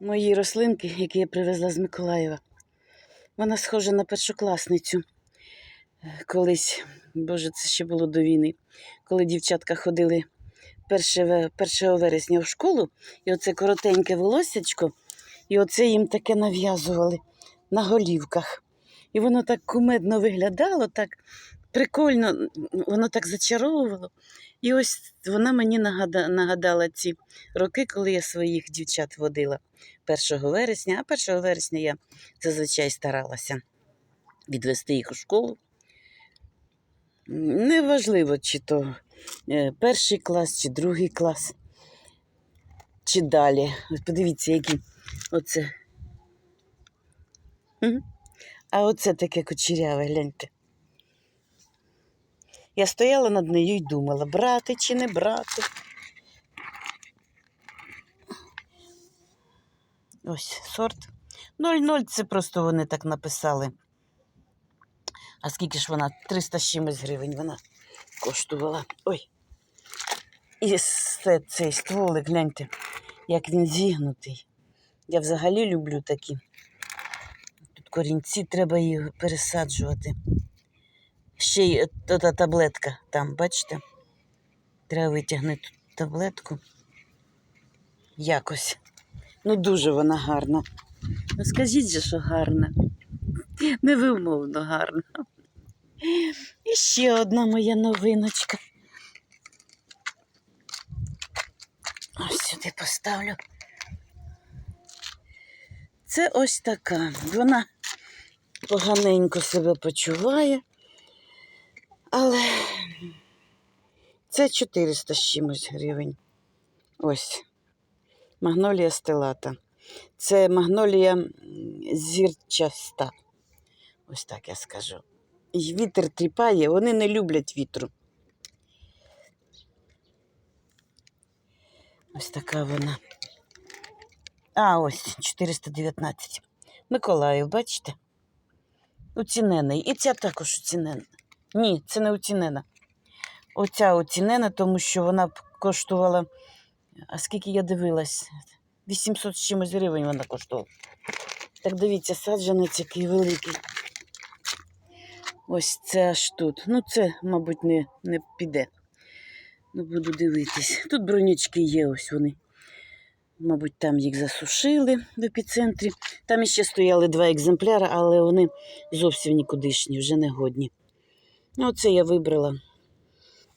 мої рослинки, які я привезла з Миколаєва. Вона схожа на першокласницю. Колись, боже, це ще було до війни, коли дівчатка ходили 1, 1 вересня в школу, і оце коротеньке волоссячко, і оце їм таке нав'язували на голівках. І воно так кумедно виглядало, так прикольно, воно так зачаровувало. І ось вона мені нагадала ці роки, коли я своїх дівчат водила 1 вересня, а 1 вересня я зазвичай старалася відвести їх у школу. Неважливо, чи то е, перший клас, чи другий клас, чи далі. Ось подивіться, які оце. А оце таке кучеряве, гляньте. Я стояла над нею і думала, брати чи не брати. Ось сорт. 0,0 це просто вони так написали. А скільки ж вона? 300 з чимось гривень вона коштувала. Ой. І все, цей стволик, гляньте, як він зігнутий. Я взагалі люблю такі. Тут корінці, треба їх пересаджувати. Ще й та, та таблетка там, бачите? Треба витягнути таблетку. Якось. Ну, дуже вона гарна. Ну, скажіть же, що гарна. Невимовно гарна. І ще одна моя новиночка. Ось сюди поставлю. Це ось така. Вона поганенько себе почуває, але це 400 з чимось гривень. Ось. Магнолія стелата. Це магнолія зірчаста. Ось так я скажу. І вітер тріпає, вони не люблять вітру. Ось така вона. А, ось 419. Миколаїв, бачите? Уцінений. І ця також уцінена. Ні, це не уцінена. Оця оцінена, тому що вона б коштувала. А скільки я дивилась? 800 з чимось гривень вона коштувала. Так дивіться, саджанець який великий. Ось це аж тут. Ну, це, мабуть, не, не піде. Ну, буду дивитись. Тут бронячки є, ось вони. Мабуть, там їх засушили в епіцентрі. Там іще стояли два екземпляри, але вони зовсім нікудишні, вже не годні. Ну, оце я вибрала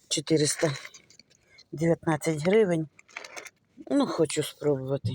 419 гривень. Ну, хочу спробувати.